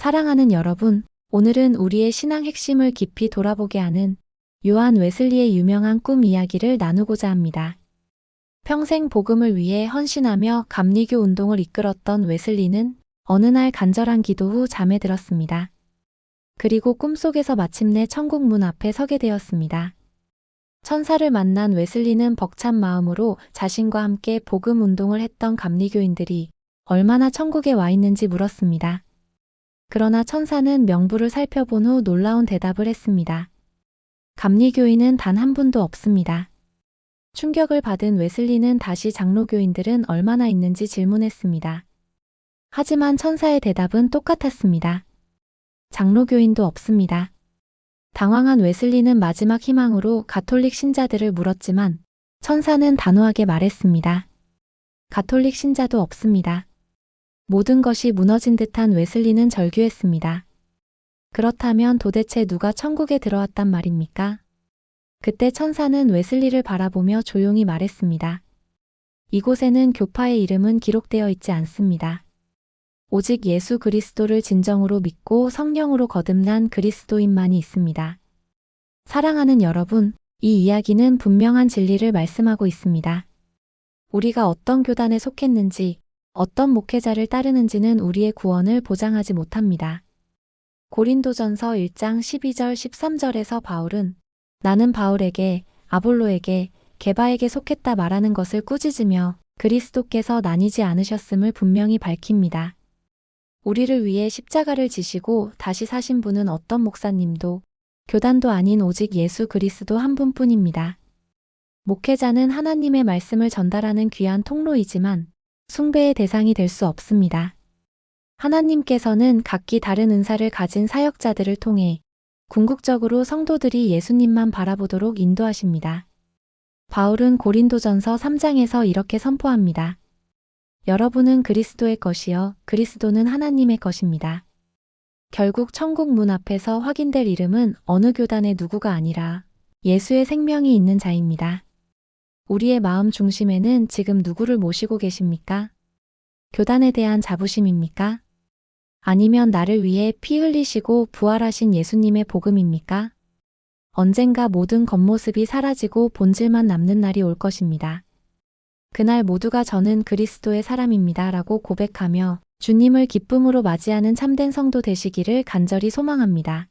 사랑하는 여러분, 오늘은 우리의 신앙 핵심을 깊이 돌아보게 하는 요한 웨슬리의 유명한 꿈 이야기를 나누고자 합니다. 평생 복음을 위해 헌신하며 감리교 운동을 이끌었던 웨슬리는 어느 날 간절한 기도 후 잠에 들었습니다. 그리고 꿈속에서 마침내 천국 문 앞에 서게 되었습니다. 천사를 만난 웨슬리는 벅찬 마음으로 자신과 함께 복음 운동을 했던 감리교인들이 얼마나 천국에 와 있는지 물었습니다. 그러나 천사는 명부를 살펴본 후 놀라운 대답을 했습니다. 감리교인은 단 한 분도 없습니다. 충격을 받은 웨슬리는 다시 장로교인들은 얼마나 있는지 질문했습니다. 하지만 천사의 대답은 똑같았습니다. 장로교인도 없습니다. 당황한 웨슬리는 마지막 희망으로 가톨릭 신자들을 물었지만 천사는 단호하게 말했습니다. 가톨릭 신자도 없습니다. 모든 것이 무너진 듯한 웨슬리는 절규했습니다. 그렇다면 도대체 누가 천국에 들어왔단 말입니까? 그때 천사는 웨슬리를 바라보며 조용히 말했습니다. 이곳에는 교파의 이름은 기록되어 있지 않습니다. 오직 예수 그리스도를 진정으로 믿고 성령으로 거듭난 그리스도인만이 있습니다. 사랑하는 여러분, 이 이야기는 분명한 진리를 말씀하고 있습니다. 우리가 어떤 교단에 속했는지, 어떤 목회자를 따르는지는 우리의 구원을 보장하지 못합니다. 고린도전서 1장 12절 13절에서 바울은 나는 바울에게, 아볼로에게, 게바에게 속했다 말하는 것을 꾸짖으며 그리스도께서 나뉘지 않으셨음을 분명히 밝힙니다. 우리를 위해 십자가를 지시고 다시 사신 분은 어떤 목사님도 교단도 아닌 오직 예수 그리스도 한 분뿐입니다. 목회자는 하나님의 말씀을 전달하는 귀한 통로이지만 숭배의 대상이 될 수 없습니다. 하나님께서는 각기 다른 은사를 가진 사역자들을 통해 궁극적으로 성도들이 예수님만 바라보도록 인도하십니다. 바울은 고린도전서 3장에서 이렇게 선포합니다. 여러분은 그리스도의 것이요 그리스도는 하나님의 것입니다. 결국 천국 문 앞에서 확인될 이름은 어느 교단의 누구가 아니라 예수의 생명이 있는 자입니다. 우리의 마음 중심에는 지금 누구를 모시고 계십니까? 교단에 대한 자부심입니까? 아니면 나를 위해 피 흘리시고 부활하신 예수님의 복음입니까? 언젠가 모든 겉모습이 사라지고 본질만 남는 날이 올 것입니다. 그날 모두가 저는 그리스도의 사람입니다 라고 고백하며 주님을 기쁨으로 맞이하는 참된 성도 되시기를 간절히 소망합니다.